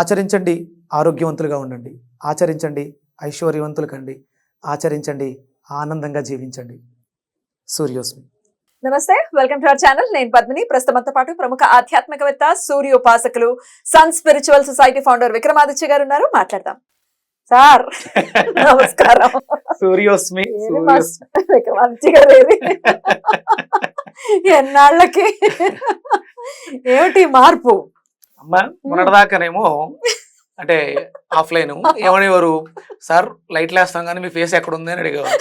ఆచరించండి ఆరోగ్యవంతులుగా ఉండండి. ఆచరించండి ఐశ్వర్యవంతులు కండి ఆచరించండి ఆనందంగా జీవించండి. సూర్యోస్మి. నమస్తే వెల్కమ్ టు అవర్ ఛానల్. నేను పద్మిని. ప్రస్తుతంతో పాటు ప్రముఖ ఆధ్యాత్మికవేత్త సూర్య ఉపాసకులు sun spiritual society founder Vikramaditya గారు ఉన్నారు. మాట్లాడదాం. సార్ నమస్కారం. సూర్యోస్మి విక్రమాదిత్య గారు ఎన్నాళ్ళకి? ఏమిటి మార్పు? మొన్నటిదాకానేమో అంటే ఆఫ్లైన్ ఏమనేవారు సార్ లైట్లు వేస్తాం కానీ మీ ఫేస్ ఎక్కడ ఉంది అని అడిగేవారు.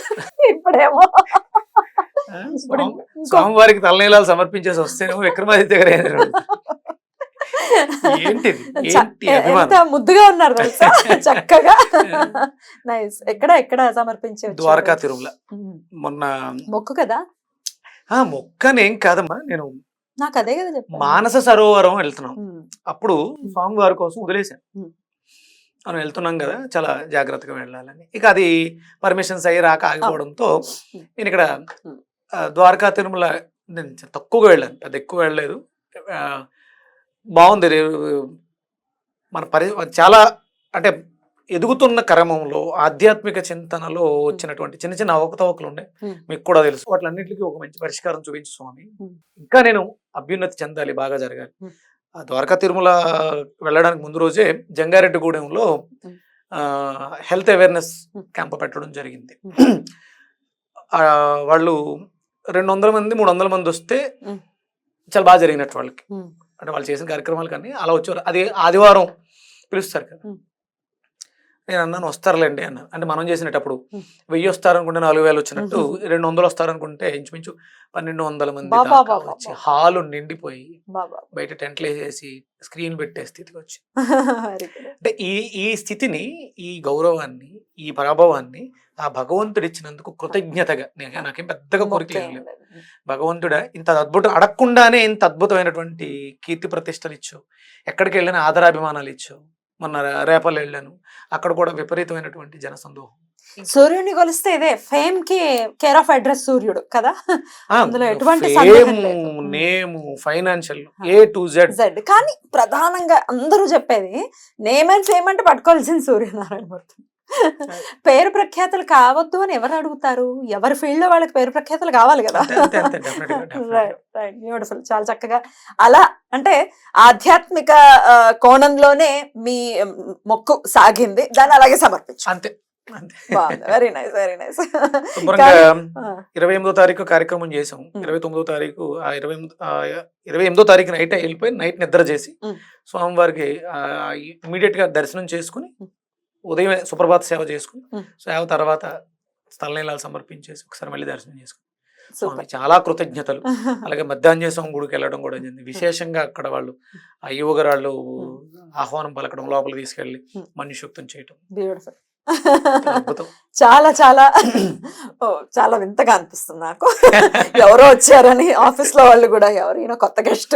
ఇప్పుడేమో. స్వామివారికి తలనీలాలు సమర్పించేసి వస్తేనేమో విక్రమాదిత్య గారు? ఏంటిది? ఎంత ముద్దుగా ఉన్నారు తెలుసా? చక్కగా. నైస్. ఎక్కడ ఎక్కడ సమర్పించి? ద్వారకా తిరుమల. మొన్న మొక్కు కదా? ఆ మొక్కనేం కాదమ్మా. నేను నాకు అదే కదా చెప్పాను. మానస సరోవరం వెళ్తున్నాం. అప్పుడు స్వామివారి కోసం వదిలేశాను. మనం వెళ్తున్నాం కదా చాలా జాగ్రత్తగా వెళ్ళాలని. ఇక అది పర్మిషన్స్ అయ్యి రాక ఆగిపోవడంతో. నేను ఇక్కడ ద్వారకా తిరుమల నేను తక్కువగా వెళ్ళాను. పెద్ద ఎక్కువ వెళ్ళలేదు. బాగుంది. మన పరి చాలా అంటే ఎదుగుతున్న క్రమంలో ఆధ్యాత్మిక చింతనలో వచ్చినటువంటి చిన్న చిన్న అవకతవకలు ఉన్నాయి. మీకు కూడా తెలుసు వాటిలన్నింటికి ఒక మంచి పరిష్కారం చూపించు స్వామి. ఇంకా నేను అభ్యున్నతి చెందాలి బాగా జరగాలి. ఆ ద్వారకా తిరుమల వెళ్ళడానికి ముందు రోజే జంగారెడ్డిగూడెంలో. Health awareness. క్యాంప్ పెట్టడం జరిగింది వాళ్ళు రెండు వందల మంది మూడు వందల మంది వస్తే. చాలా బాగా జరిగినట్టు వాళ్ళకి. అంటే వాళ్ళు చేసిన కార్యక్రమాలు కానీ అలా వచ్చేవారు అది ఆదివారం పిలుస్తారు కదా. నేను అన్నాను వస్తారులేండి అన్నాను అంటే మనం చేసినప్పుడు. వెయ్యి వస్తారనుకుంటే నాలుగు వేలు వచ్చినట్టు రెండు వందలు వస్తారనుకుంటే ఇంచుమించు పన్నెండు వందల మంది వచ్చి. హాలు నిండిపోయి బయట టెంట్లు వేసేసి స్క్రీన్ పెట్టే స్థితికి వచ్చి. Very good. అంటే ఈ ఈ స్థితిని ఈ గౌరవాన్ని ఈ ప్రభావాన్ని ఆ భగవంతుడు ఇచ్చినందుకు కృతజ్ఞతగా నేను నాకేం పెద్దగా కోరికలు ఏం లేవు భగవంతుడా ఇంత అద్భుతం అడగకుండానే ఇంత అద్భుతమైనటువంటి కీర్తి ప్రతిష్టలు ఇచ్చావు. ఎక్కడికి వెళ్ళినా ఆదరాభిమానాలు ఇచ్చావు. మొన్న రేపల్ వెళ్ళాను. అక్కడ కూడా విపరీతమైనటువంటి జనసందోహం. సూర్యుడిని కొలిస్తే ఇదే ఫేమ్కి కేర్ ఆఫ్ అడ్రస్ సూర్యుడు కదా? అందులో ఎటువంటి. నేము financial. A to Z Z కానీ ప్రధానంగా అందరూ చెప్పేది నేమ్ అండ్ ఫేమ్ అంటే పట్టుకోవాల్సింది సూర్యనారాయణ మూర్తి పేరు ప్రఖ్యాతులు కావద్దు అని ఎవరు అడుగుతారు? ఎవరి ఫీల్డ్లో వాళ్ళకి పేరు ప్రఖ్యాతులు కావాలి కదా. రైట్ రైట్ బ్యూటిఫుల్ చాలా చక్కగా. అలా అంటే ఆధ్యాత్మిక కోణంలోనే మీ మొక్కు సాగింది. దాన్ని అలాగే సమర్పించు. అంతే వెరీ నైస్ వెరీ నైస్ ఇరవై ఎనిమిదో తారీఖు కార్యక్రమం చేసాం. ఇరవై తొమ్మిదో తారీఖు ఆ ఇరవై ఇరవై ఎనిమిదో తారీఖు నైట్ వెళ్ళిపోయి నైట్ నిద్ర చేసి. స్వామివారికి ఇమీడియట్గా దర్శనం చేసుకుని. ఉదయం సుప్రభాత సేవ చేసుకుని. సేవ తర్వాత స్థలనీలాలు సమర్పించేసి ఒకసారి మళ్ళీ దర్శనం చేసుకుని. చాలా కృతజ్ఞతలు. అలాగే మధ్యాహ్నం స్వామి గుడికి వెళ్ళడం కూడా జరిగింది. విశేషంగా అక్కడ వాళ్ళు ఆ యువగరాళ్ళు ఆహ్వానం పలకడం లోపలికి తీసుకెళ్ళి ఉమ్. మనుషుక్తం చేయటం. చాలా చాలా. చాలా వింతగా అనిపిస్తుంది నాకు. ఎవరో వచ్చారని ఆఫీస్లో వాళ్ళు కూడా ఎవరైనా కొత్త గెస్ట్.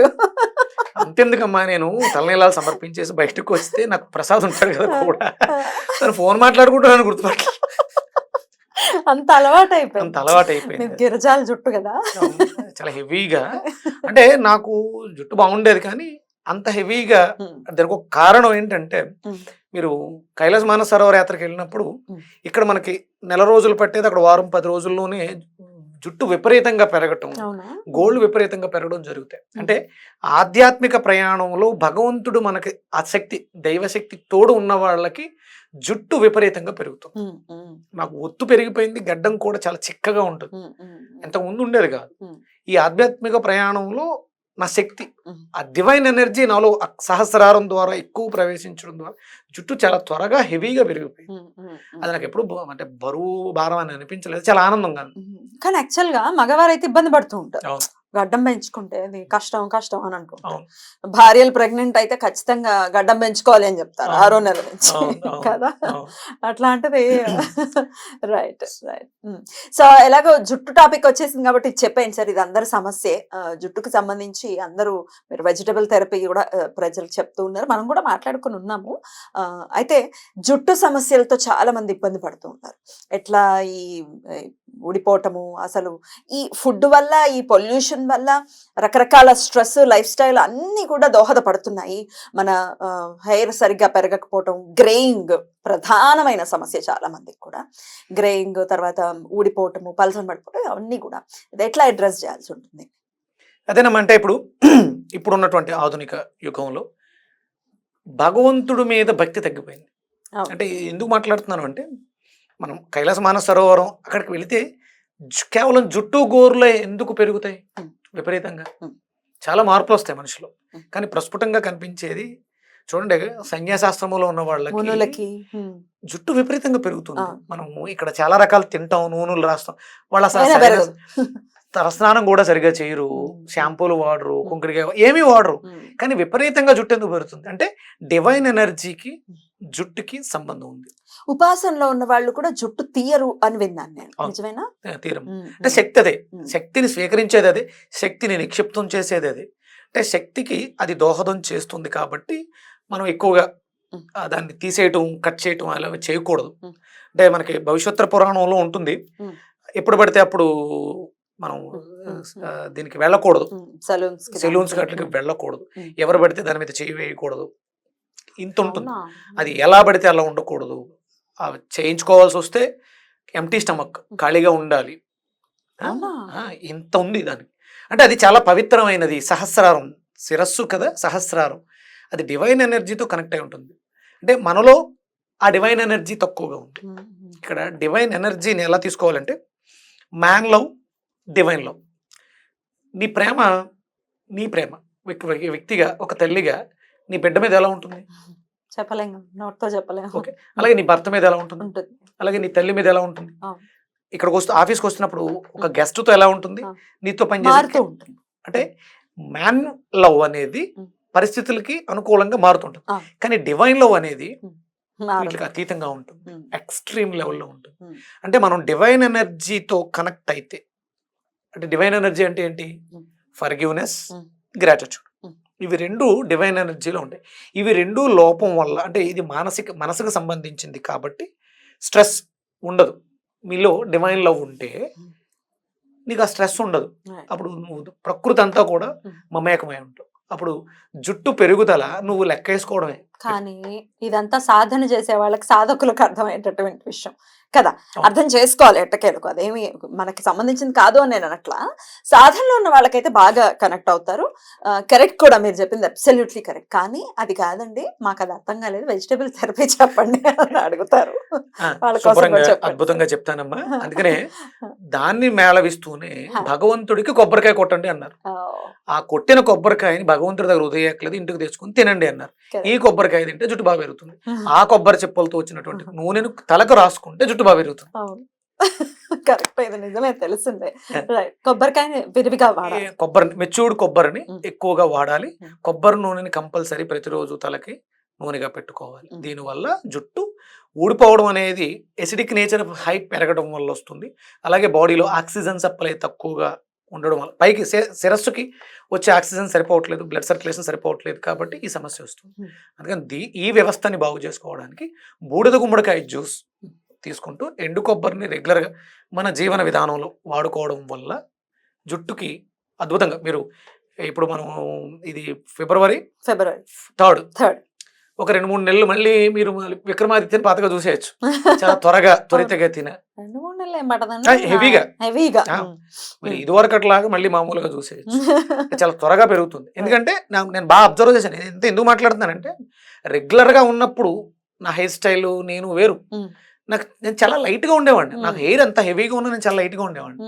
అంతెందుకమ్మా నేను తలనీలాలు సమర్పించేసి బయటకు వస్తే నాకు ప్రసాద్ ఉంటాడు కదా కూడా. తను ఫోన్ మాట్లాడుకుంటున్నాను గుర్తుపట్ల అంత అలవాటు అయిపోయింది అంత అలవాటు అయిపోయింది గిరిజాల జుట్టు కదా. చాలా హెవీగా. అంటే నాకు జుట్టు బాగుండేది కానీ అంత హెవీగా దానికి ఒక కారణం ఏంటంటే. మీరు కైలాస మానస సరోవర యాత్రకి వెళ్ళినప్పుడు. ఇక్కడ మనకి నెల రోజులు పట్టేది అక్కడ వారం పది రోజుల్లోనే జుట్టు విపరీతంగా పెరగటం గోల్డ్ విపరీతంగా పెరగడం జరుగుతాయి. అంటే ఆధ్యాత్మిక ప్రయాణంలో భగవంతుడు మనకి ఆ శక్తి దైవశక్తి తోడు ఉన్న వాళ్ళకి జుట్టు విపరీతంగా పెరుగుతుంది నాకు ఒత్తు పెరిగిపోయింది గడ్డం కూడా చాలా చిక్కగా ఉంటుంది. ఇంతకు ముందు ఉండేది కాదు. ఈ ఆధ్యాత్మిక ప్రయాణంలో నా శక్తి. ఆ డివైన్ ఎనర్జీ నాలో సహస్రారం ద్వారా ఎక్కువ ప్రవేశించడం ద్వారా జుట్టు చాలా త్వరగా హెవీగా పెరిగిపోయింది. అది నాకు ఎప్పుడు అంటే బరువు భారం అని అనిపించలేదు చాలా ఆనందంగా. కానీ యాక్చువల్గా మగవారు అయితే ఇబ్బంది పడుతూ ఉంటారు. గడ్డం పెంచుకుంటే అది కష్టం కష్టం అని అవును. భార్యలు ప్రెగ్నెంట్ అయితే ఖచ్చితంగా గడ్డం పెంచుకోవాలి అని చెప్తారు. ఆరో నెల నుంచి. కదా. అట్లాంటిది రైట్ రైట్. సో ఎలాగో జుట్టు టాపిక్ వచ్చేసింది కాబట్టి చెప్పేయండి సార్ ఇది అందరి సమస్యే. జుట్టుకు సంబంధించి అందరూ మీరు వెజిటబుల్ థెరపీ కూడా ఆ, ప్రజలకు చెప్తూ ఉన్నారు. మనం కూడా మాట్లాడుకుని ఉన్నాము. అయితే జుట్టు సమస్యలతో చాలా మంది ఇబ్బంది పడుతూ ఉన్నారు. ఎట్లా ఈ ఊడిపోవటము అసలు ఈ ఫుడ్ వల్ల ఈ పొల్యూషన్ వల్ల రకరకాల స్ట్రెస్ లైఫ్ స్టైల్ అన్నీ కూడా దోహదపడుతున్నాయి. మన హెయిర్ సరిగ్గా పెరగకపోవటం గ్రేయింగ్ ప్రధానమైన సమస్య చాలా మందికి కూడా. గ్రేయింగ్ తర్వాత ఊడిపోవటము పల్సన పడిపోవటం అవన్నీ కూడా. ఇది ఎట్లా అడ్రస్ చేయాల్సి ఉంటుంది? అదేనమ్మా అంటే ఇప్పుడు ఇప్పుడు ఉన్నటువంటి ఆధునిక యుగంలో భగవంతుడి మీద భక్తి తగ్గిపోయింది. అంటే ఎందుకు మాట్లాడుతున్నాను అంటే మనం కైలాస మానస సరోవరం అక్కడికి వెళితే కేవలం జుట్టు గోర్లే ఎందుకు పెరుగుతాయి. విపరీతంగా. చాలా మార్పులు వస్తాయి మనిషిలో. కానీ ప్రస్ఫుటంగా కనిపించేది చూడండి సన్యాసాశ్రమంలో ఉన్న వాళ్ళకి జుట్టు విపరీతంగా పెరుగుతుంది. మనము ఇక్కడ చాలా రకాలు తింటాం నూనెలు రాస్తాం వాళ్ళు. తలస్నానం కూడా సరిగా చేయరు. షాంపూలు వాడరు. కుంకుడికాయ ఏమీ వాడరు కానీ విపరీతంగా జుట్టు ఎందుకు పెరుగుతుంది అంటే డివైన్ ఎనర్జీకి జుట్టుకి సంబంధం ఉంది ఉపాసనలో ఉన్న వాళ్ళు కూడా జుట్టు తీయరు అని విన్నాను నేను. నిజమేనా? తీరం అంటే శక్తి అదే. శక్తిని స్వీకరించేది అదే. శక్తిని నిక్షిప్తం చేసేది అదే. అంటే శక్తికి అది దోహదం చేస్తుంది కాబట్టి మనం ఎక్కువగా దాన్ని తీసేయటం కట్ చేయటం అలా చేయకూడదు. అంటే మనకి భవిష్యత్తు పురాణంలో ఉంటుంది. ఎప్పుడు పడితే అప్పుడు మనం దీనికి వెళ్ళకూడదు. సెలూన్స్ దానికి. గట్లకి వెళ్ళకూడదు. ఎవరు పడితే దాని మీద చేయి వేయకూడదు. ఇంత ఉంటుంది? అది ఎలా పడితే అలా ఉండకూడదు. చేయించుకోవాల్సి వస్తే ఎంటీ స్టమక్ ఖాళీగా ఉండాలి. ఇంత ఉంది దానికి. అంటే అది చాలా పవిత్రమైనది సహస్రారం శిరస్సు కదా సహస్రారం. అది డివైన్ ఎనర్జీతో కనెక్ట్ అయి ఉంటుంది. అంటే మనలో ఆ డివైన్ ఎనర్జీ తక్కువగా ఉంది. ఇక్కడ డివైన్ ఎనర్జీని ఎలా తీసుకోవాలంటే మ్యాన్ లవ్ డివైన్ లవ్ నీ ప్రేమ నీ ప్రేమ. వ్యక్తి- వ్యక్తిగా ఒక తల్లిగా నీ బిడ్డ మీద ఎలా ఉంటుంది? చెప్పలేము నోట్తో చెప్పలేము ఓకే. అలాగే నీ భర్త మీద ఎలా ఉంటుంది ఉంటుంది అలాగే నీ తల్లి మీద ఎలా ఉంటుంది. ఇక్కడికి వస్తూ ఆఫీస్కి వస్తున్నప్పుడు ఒక guest తో ఎలా ఉంటుంది. నీతో మారుతూ పనిచేసే ఉంటుంది అంటే మ్యాన్ లవ్ అనేది. పరిస్థితులకి అనుకూలంగా మారుతుంటుంది. కానీ డివైన్ లవ్ అనేది మారుతూ. వీటికి అతీతంగా ఉంటుంది ఎక్స్ట్రీమ్ లెవెల్లో ఉంటుంది. అంటే మనం డివైన్ ఎనర్జీతో కనెక్ట్ అయితే అంటే డివైన్ ఎనర్జీ అంటే ఏంటి. ఫర్గివ్నెస్. గ్రాటిట్యూడ్. ఇవి రెండు డివైన్ ఎనర్జీలో ఉంటాయి ఇవి రెండు లోపం వల్ల అంటే ఇది మానసిక మనసుకు సంబంధించింది కాబట్టి స్ట్రెస్ ఉండదు మీలో డివైన్ లవ్ ఉంటే. నీకు ఆ స్ట్రెస్ ఉండదు. అప్పుడు నువ్వు ప్రకృతి అంతా కూడా. మమేకమై ఉంటావు అప్పుడు జుట్టు పెరుగుదల నువ్వు లెక్కేసుకోవడమే కానీ ఇదంతా సాధన చేసే వాళ్ళకి సాధకులకు అర్థమయ్యేటటువంటి విషయం. కదా. అర్థం చేసుకోవాలి ఎట్టకేలకు. అదేమి మనకి సంబంధించింది కాదు అని నేను అనట్లా. సాధనలో ఉన్న వాళ్ళకైతే బాగా కనెక్ట్ అవుతారు. కరెక్ట్ కూడా మీరు చెప్పింది అబ్సల్యూట్లీ కరెక్ట్ కానీ అది కాదండి మాకు అది అర్థం కాలేదు. వెజిటేబుల్ థెరపీ చెప్పండి అని అడుగుతారు. అద్భుతంగా చెప్తానమ్మా. అందుకనే దాన్ని మేళవిస్తూనే. భగవంతుడికి కొబ్బరికాయ కొట్టండి అన్నారు. ఆ, కొట్టిన కొబ్బరికాయని భగవంతుడి దగ్గర ఉదయక్కలేదు ఇంటికి తెచ్చుకొని తినండి అన్నారు. ఈ కొబ్బరికాయ తింటే జుట్టు బాగా పెరుగుతుంది. ఆ కొబ్బరి చెప్పులతో వచ్చినటువంటి నూనెను తలకు రాసుకుంటే జుట్టు బాగా పెరుగుతుంది. అవును. కరెక్ట్ ఇది నిజమే తెలిసిందే. Yeah. రైట్ కొబ్బరికాయ విరివిగా వాడాలి. ఈ కొబ్బరి మెచ్యూర్డ్ కొబ్బరిని. ఎక్కువగా వాడాలి. కొబ్బరి నూనెని కంపల్సరీ ప్రతిరోజు తలకి నూనెగా పెట్టుకోవాలి. దీనివల్ల జుట్టు ఊడిపోవడం అనేది ఎసిడిక్ నేచర్ హై పెరగడం వల్ల వస్తుంది. అలాగే బాడీలో ఆక్సిజన్ సప్లై తక్కువగా ఉండడం వల్ల. పైకి శిరస్సుకి వచ్చే ఆక్సిజన్ సరిపోవట్లేదు బ్లడ్ సర్క్యులేషన్ సరిపోవట్లేదు కాబట్టి ఈ సమస్య వస్తుంది. అందుకని దీ ఈ వ్యవస్థని బాగు చేసుకోవడానికి బూడిద గుమ్మడికాయ జ్యూస్ తీసుకుంటూ ఎండు కొబ్బరిని రెగ్యులర్గా మన జీవన విధానంలో వాడుకోవడం వల్ల జుట్టుకి అద్భుతంగా మీరు ఇప్పుడు మనం ఇది ఫిబ్రవరి ఫిబ్రవరి థర్డ్. థర్డ్. ఒక రెండు మూడు నెలలు మళ్ళీ మీరు విక్రమాదిత్యని పాతగా చూసేయచ్చు. చాలా త్వరగా త్వరితగతిన. ఏం పడదండి ఆ, హెవీగా. హెవీగా ఆ. మీరు ఇదివరకట్లాగా మళ్ళీ మామూలుగా చూసేయచ్చు చాలా త్వరగా పెరుగుతుంది ఎందుకంటే నా- నేను బాగా అబ్జర్వ్ చేశాను నేను ఎంత ఎందుకు మాట్లాడుతున్నానంటే రెగ్యులర్గా ఉన్నప్పుడు నా హెయిర్ స్టైల్ నేను వేరు. నాకు నేను చాలా లైట్గా ఉండేవాడిని. నాకు హెయిర్ అంత హెవీగా ఉన్నా నేను చాలా లైట్గా ఉండేవాడిని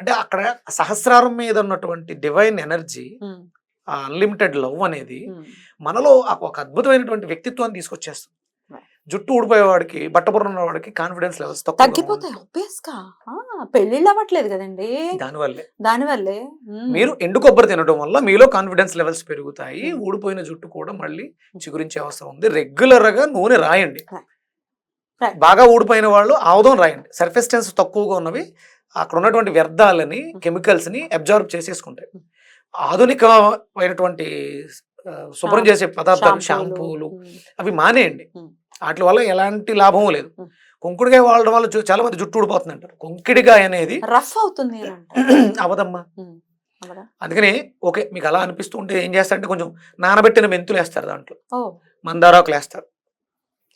అంటే అక్కడ సహస్రారం మీద ఉన్నటువంటి డివైన్ ఎనర్జీ ఆ అన్లిమిటెడ్ లవ్ అనేది మనలో ఒక అద్భుతమైనటువంటి వ్యక్తిత్వాన్ని తీసుకొచ్చేస్తుంది. జుట్టు ఊడిపోయేవాడికి బట్టపురం ఉన్నవాడికి కాన్ఫిడెన్స్ లెవెల్స్ తగ్గిపోతాయి పెళ్ళిళ్ళు అవ్వట్లేదు కదండి దానివల్లే దానివల్లే. మీరు ఎండు కొబ్బరి తినడం వల్ల మీలో కాన్ఫిడెన్స్ లెవెల్స్ పెరుగుతాయి. ఊడిపోయిన జుట్టు కూడా మళ్ళీ చిగురించే అవసరం ఉంది రెగ్యులర్గా నూనె రాయండి. బాగా ఊడిపోయిన వాళ్ళు ఆముదం రాయండి సర్ఫేస్ టెన్స్ తక్కువగా ఉన్నవి అక్కడ ఉన్నటువంటి వ్యర్థాలని కెమికల్స్ని అబ్జార్బ్ చేసేసుకుంటాయి. ఆధునికమైనటువంటి శుభ్రం చేసే పదార్థాలు షాంపూలు. అవి మానేయండి. వాటి వల్ల ఎలాంటి లాభం లేదు. కుంకుడికాయ వాడడం వల్ల చాలా మంది జుట్టు ఊడిపోతుంది అంటారు కుంకిడికాయ అనేది రఫ్ అవుతుంది. అవదమ్మా? అందుకని ఓకే మీకు అలా అనిపిస్తూ ఉంటే ఏం చేస్తారంటే కొంచెం నానబెట్టిన మెంతులు వేస్తారు దాంట్లో. మందారాకులు వేస్తారు.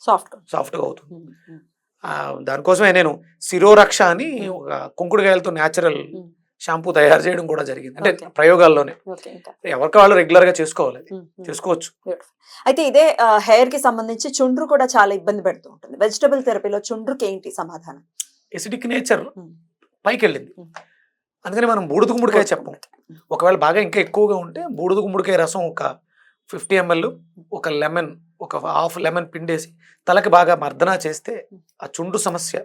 సాఫ్ట్. సాఫ్ట్గా అవుతుంది. దానికోసమే నేను శిరోరక్ష అని ఒక కుంకుడుకాయలతో న్యాచురల్. షాంపూ తయారు చేయడం కూడా జరిగింది. అంటే. ప్రయోగాల్లోనే. ఎవరికి వాళ్ళు రెగ్యులర్గా చేసుకోవాలి. చేసుకోవచ్చు. అయితే ఇదే హెయిర్కి సంబంధించి చుండ్రు కూడా చాలా ఇబ్బంది పెడుతూ ఉంటుంది. వెజిటబుల్ థెరపీలో చుండ్రుకి ఏంటి సమాధానం? Acidic nature. పైకి వెళ్ళింది. అందుకని మనం బూడిద గుమ్మడికాయ చెప్పం. ఒకవేళ బాగా ఇంకా ఎక్కువగా ఉంటే బూడిద గుమ్మడికాయ రసం ఒక ఫిఫ్టీ ఎంఎల్ ఒక లెమన్ ఒక హాఫ్ లెమన్ పిండేసి తలకి బాగా మర్దన చేస్తే ఆ చుండు సమస్య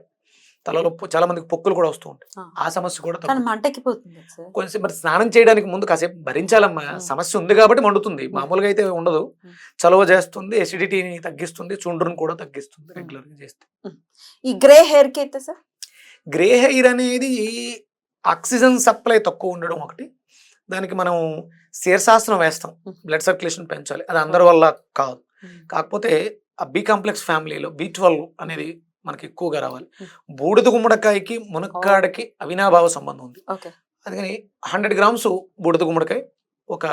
తలలో చాలా మందికి పొక్కులు కూడా వస్తూ ఉంటాయి. ఆ. సమస్య కూడా. మంటకిపోతుంది కొంచెం మరి స్నానం చేయడానికి ముందు కాసేపు భరించాలమ్మా. సమస్య ఉంది కాబట్టి మండుతుంది. మామూలుగా అయితే ఉండదు. చలువ చేస్తుంది ఎసిడిటీని తగ్గిస్తుంది చుండ్రుని కూడా తగ్గిస్తుంది రెగ్యులర్గా చేస్తే. ఈ గ్రే హెయిర్కి అయితే సార్? గ్రే హెయిర్ అనేది ఆక్సిజన్ సప్లై తక్కువ ఉండడం ఒకటి. దానికి మనం శీర్షాసనం వేస్తాం. బ్లడ్ సర్క్యులేషన్ పెంచాలి. అది అందరి వల్ల కాదు. కాకపోతే ఆ బి కాంప్లెక్స్ ఫ్యామిలీలో బి ట్వెల్వ్ అనేది మనకి ఎక్కువగా రావాలి. బూడిద గుమ్మడికాయకి మునక్కాడకి అవినాభావ సంబంధం ఉంది. అందుకని హండ్రెడ్ గ్రామ్స్ బూడిద గుమ్మడికాయ ఒక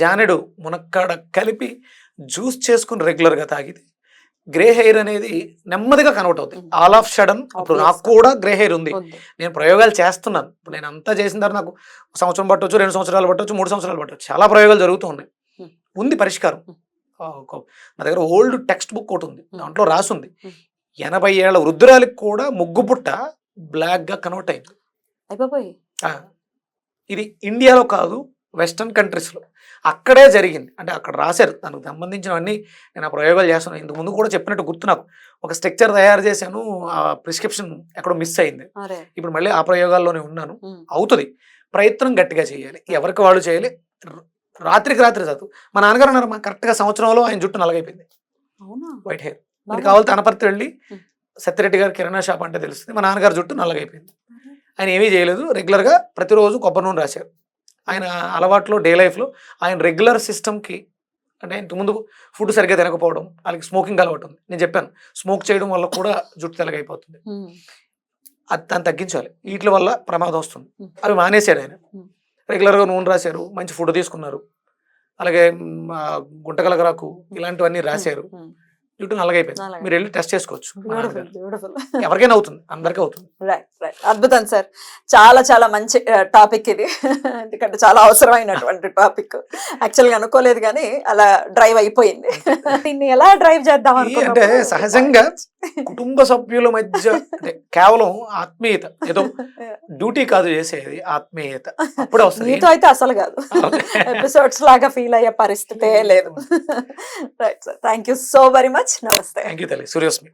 జానెడు మునక్కాడ కలిపి జ్యూస్ చేసుకుని రెగ్యులర్గా తాగితే గ్రే హెయిర్ అనేది నెమ్మదిగా కన్వర్ట్ అవుతుంది. ఆల్ ఆఫ్ సడన్ ఇప్పుడు నాకు. కూడా గ్రే హెయిర్ ఉంది. నేను ప్రయోగాలు చేస్తున్నాను. ఇప్పుడు నేను అంతా చేసిన తర్వాత నాకు ఒక సంవత్సరం పట్టవచ్చు రెండు సంవత్సరాలు పట్టవచ్చు మూడు సంవత్సరాలు పట్టవచ్చు చాలా ప్రయోగాలు జరుగుతూ ఉన్నాయి. ఉంది పరిష్కారం. నా దగ్గర ఓల్డ్ టెక్స్ట్ బుక్ ఒకటి ఉంది. దాంట్లో రాసుంది. ఎనభై ఏళ్ళ వృద్ధురాలికి కూడా ముగ్గు పుట్ట బ్లాక్గా కన్వర్ట్ అయింది. అయిపోయి ఇది ఇండియాలో కాదు వెస్టర్న్ కంట్రీస్లో అక్కడే జరిగింది. అంటే అక్కడ రాశారు. దానికి సంబంధించినవన్నీ నేను ఆ ప్రయోగాలు చేస్తున్నాను ఇంతకు ముందు కూడా చెప్పినట్టు గుర్తు నాకు. ఒక స్ట్రక్చర్ తయారు చేశాను ఆ ప్రిస్క్రిప్షన్ ఎక్కడో మిస్ అయింది. ఇప్పుడు మళ్ళీ ఆ ప్రయోగాల్లోనే ఉన్నాను. అవుతుంది. ప్రయత్నం గట్టిగా చేయాలి. ఎవరికి వాళ్ళు చేయాలి? రాత్రికి రాత్రి చదువు. మా నాన్నగారు అన్నారు మా కరెక్ట్గా సంవత్సరంలో ఆయన జుట్టు నలగైపోయింది అవునా? White hair. మీరు కావాలి తనపర్తి వెళ్ళి. సత్యరెడ్డి గారు కిరాణా షాప్ అంటే తెలుస్తుంది. మా నాన్నగారు జుట్టు నల్లగైపోయింది. ఆయన ఏమీ చేయలేదు. రెగ్యులర్గా ప్రతిరోజు కొబ్బరి నూనె రాశారు. ఆయన అలవాట్లో డే లైఫ్లో ఆయన రెగ్యులర్ సిస్టమ్కి అంటే ఇంతకు ముందు ఫుడ్ సరిగ్గా తినకపోవడం వాళ్ళకి స్మోకింగ్ అలవాటు ఉంది. నేను చెప్పాను స్మోక్ చేయడం వల్ల కూడా జుట్టు తెల్లగైపోతుంది. అది దాన్ని తగ్గించాలి. వీటి వల్ల ప్రమాదం వస్తుంది. అవి మానేశాడు ఆయన. రెగ్యులర్గా నూనె రాశారు మంచి ఫుడ్ తీసుకున్నారు. అలాగే గుంటకలగరాకు ఇలాంటివన్నీ రాశారు. జుట్టు నల్లగైపోయింది. నల్లగా. మీరు వెళ్ళి టెస్ట్ చేసుకోవచ్చు ఎవరికైనా అవుతుంది అందరికీ అవుతుంది. రైట్ రైట్ అద్భుతం సార్ చాలా చాలా మంచి టాపిక్ ఇది. ఎందుకంటే చాలా అవసరమైనటువంటి టాపిక్ యాక్చువల్గా అనుకోలేదు కానీ అలా డ్రైవ్ అయిపోయింది. దీన్ని ఎలా డ్రైవ్ చేద్దాం అంటే సహజంగా కుటుంబ సభ్యుల మధ్య అంటే కేవలం ఆత్మీయత ఏదో డ్యూటీ కాదు చేసేది ఆత్మీయత. అప్పుడే వస్తుంది. నీతో అయితే అసలు కాదు. ఎపిసోడ్స్ లాగా ఫీల్ అయ్యే పరిస్థితే లేదు. Right sir thank you so very much నమస్తే థ్యాంక్ యూ తల్లి. సూర్యస్మి